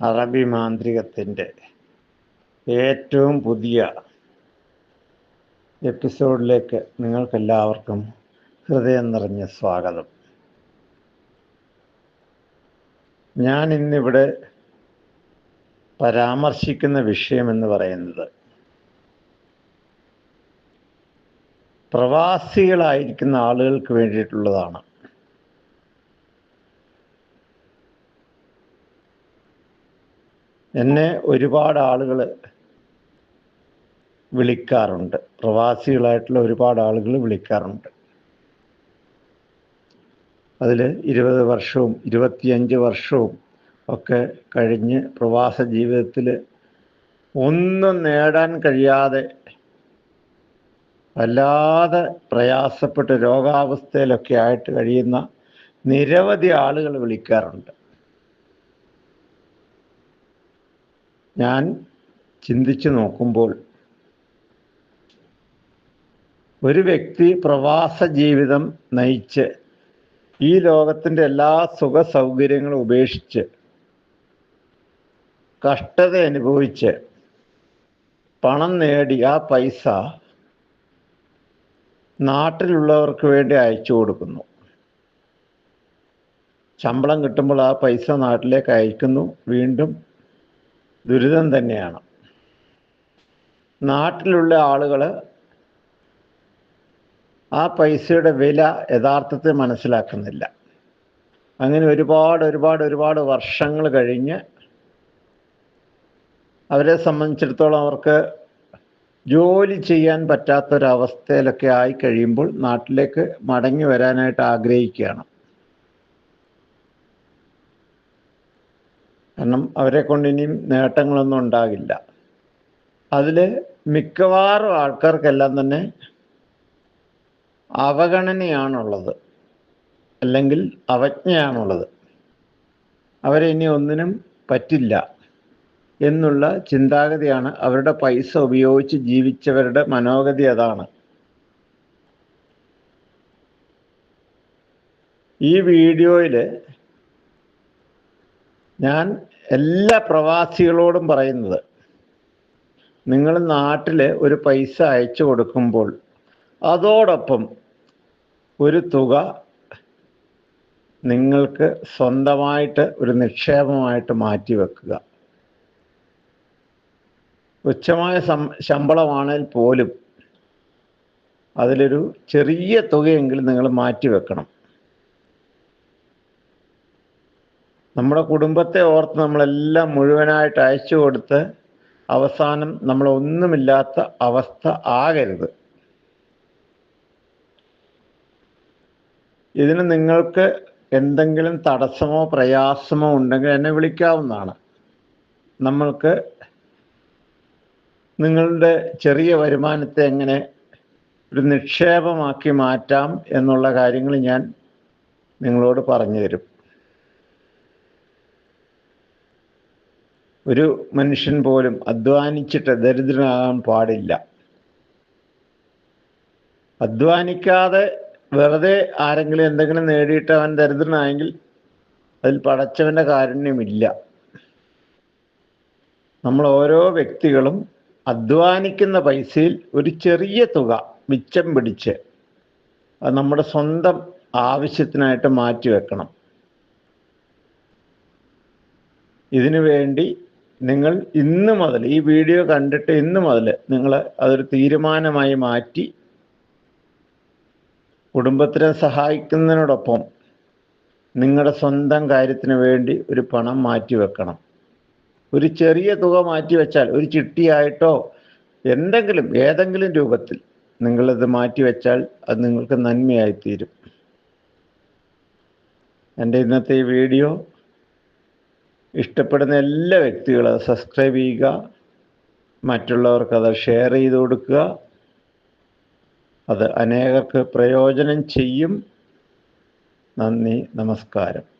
അറബി മാന്ത്രികത്തിന്റെ ഏറ്റവും പുതിയ എപ്പിസോഡിലേക്ക് നിങ്ങൾക്കെല്ലാവർക്കും ഹൃദയം നിറഞ്ഞ സ്വാഗതം. ഞാൻ ഇന്നിവിടെ പരാമർശിക്കുന്ന വിഷയം എന്ന് പറയുന്നത് പ്രവാസികളായിരിക്കുന്ന ആളുകൾക്ക് വേണ്ടിയിട്ടുള്ളതാണ്. എന്നെ ഒരുപാട് ആളുകൾ വിളിക്കാറുണ്ട്. പ്രവാസികളായിട്ടുള്ള ഒരുപാട് ആളുകൾ വിളിക്കാറുണ്ട്. അതിൽ ഇരുപത് വർഷവും ഇരുപത്തിയഞ്ച് വർഷവും ഒക്കെ കഴിഞ്ഞ് പ്രവാസ ജീവിതത്തിൽ ഒന്നും നേടാൻ കഴിയാതെ വല്ലാതെ പ്രയാസപ്പെട്ട് രോഗാവസ്ഥയിലൊക്കെ ആയിട്ട് കഴിയുന്ന നിരവധി ആളുകൾ വിളിക്കാറുണ്ട്. ഞാൻ ചിന്തിച്ചു നോക്കുമ്പോൾ ഒരു വ്യക്തി പ്രവാസ ജീവിതം നയിച്ച് ഈ ലോകത്തിന്റെ എല്ലാ സുഖ സൗകര്യങ്ങളും ഉപേക്ഷിച്ച് കഷ്ടത അനുഭവിച്ച് പണം നേടി ആ പൈസ നാട്ടിലുള്ളവർക്ക് വേണ്ടി അയച്ചു കൊടുക്കുന്നു. ശമ്പളം കിട്ടുമ്പോൾ ആ പൈസ നാട്ടിലേക്ക് അയക്കുന്നു. വീണ്ടും ദുരിതം തന്നെയാണ്. നാട്ടിലുള്ള ആളുകൾ ആ പൈസയുടെ വില യഥാർത്ഥത്തിൽ മനസ്സിലാക്കുന്നില്ല. അങ്ങനെ ഒരുപാട് ഒരുപാട് ഒരുപാട് വർഷങ്ങൾ കഴിഞ്ഞ് അവരെ സംബന്ധിച്ചിടത്തോളം അവർക്ക് ജോലി ചെയ്യാൻ പറ്റാത്തൊരവസ്ഥയിലൊക്കെ ആയി കഴിയുമ്പോൾ നാട്ടിലേക്ക് മടങ്ങി വരാനായിട്ട് ആഗ്രഹിക്കുകയാണ്. കാരണം അവരെ കൊണ്ട് ഇനിയും നേട്ടങ്ങളൊന്നും ഉണ്ടാകില്ല. അതിൽ മിക്കവാറും ആൾക്കാർക്കെല്ലാം തന്നെ അവഗണനയാണുള്ളത്. അല്ലെങ്കിൽ അവജ്ഞയാണുള്ളത്. അവരെ ഇനി ഒന്നിനും പറ്റില്ല എന്നുള്ള ചിന്താഗതിയാണ് അവരുടെ പൈസ ഉപയോഗിച്ച് ജീവിച്ചവരുടെ മനോഗതി അതാണ്. ഈ വീഡിയോയിൽ ഞാൻ എല്ലാ പ്രവാസികളോടും പറയുന്നത് നിങ്ങൾ നാട്ടിൽ ഒരു പൈസ അയച്ചു കൊടുക്കുമ്പോൾ അതോടൊപ്പം ഒരു തുക നിങ്ങൾക്ക് സ്വന്തമായിട്ട് ഒരു നിക്ഷേപമായിട്ട് മാറ്റി വെക്കുക. ഉച്ചമായ ശമ്പളമാണെങ്കിൽ പോലും അതിലൊരു ചെറിയ തുകയെങ്കിലും നിങ്ങൾ മാറ്റി വെക്കണം. നമ്മുടെ കുടുംബത്തെ ഓർത്ത് നമ്മളെല്ലാം മുഴുവനായിട്ട് അയച്ചു കൊടുത്ത് അവസാനം നമ്മളൊന്നുമില്ലാത്ത അവസ്ഥ ആകരുത്. ഇതിന് നിങ്ങൾക്ക് എന്തെങ്കിലും തടസ്സമോ പ്രയാസമോ ഉണ്ടെങ്കിൽ എന്നെ വിളിക്കാവുന്നതാണ്. നമ്മൾക്ക് നിങ്ങളുടെ ചെറിയ വരുമാനത്തെ എങ്ങനെ ഒരു നിക്ഷേപമാക്കി മാറ്റാം എന്നുള്ള കാര്യങ്ങൾ ഞാൻ നിങ്ങളോട് പറഞ്ഞു തരും. ഒരു മനുഷ്യൻ പോലും അധ്വാനിച്ചിട്ട് ദരിദ്രനാകാൻ പാടില്ല. അധ്വാനിക്കാതെ വെറുതെ ആരെങ്കിലും എന്തെങ്കിലും നേടിയിട്ട് അവൻ ദരിദ്രനായെങ്കിൽ അതിൽ പടച്ചവന്റെ കാരുണ്യമില്ല. നമ്മൾ ഓരോ വ്യക്തികളും അധ്വാനിക്കുന്ന പൈസയിൽ ഒരു ചെറിയ തുക മിച്ചം പിടിച്ച് അത് നമ്മുടെ സ്വന്തം ആവശ്യത്തിനായിട്ട് മാറ്റി വെക്കണം. ഇതിനു വേണ്ടി നിങ്ങൾ ഇന്ന് മുതൽ ഈ വീഡിയോ കണ്ടിട്ട് ഇന്ന് മുതൽ നിങ്ങൾ അതൊരു തീരുമാനമായി മാറ്റി കുടുംബത്തിനെ സഹായിക്കുന്നതിനോടൊപ്പം നിങ്ങളുടെ സ്വന്തം കാര്യത്തിന് വേണ്ടി ഒരു പണം മാറ്റി വെക്കണം. ഒരു ചെറിയ തുക മാറ്റി വെച്ചാൽ ഒരു ചിട്ടിയായിട്ടോ എന്തെങ്കിലും ഏതെങ്കിലും രൂപത്തിൽ നിങ്ങളത് മാറ്റി വെച്ചാൽ അത് നിങ്ങൾക്ക് നന്മയായിത്തീരും. എന്റെ ഇന്നത്തെ ഈ വീഡിയോ ഇഷ്ടപ്പെടുന്ന എല്ലാ വ്യക്തികളും സബ്സ്ക്രൈബ് ചെയ്യുക. മറ്റുള്ളവർക്ക് അത് ഷെയർ ചെയ്ത് കൊടുക്കുക. അത് അനേകർക്ക് പ്രയോജനം ചെയ്യും. നന്ദി നമസ്കാരം.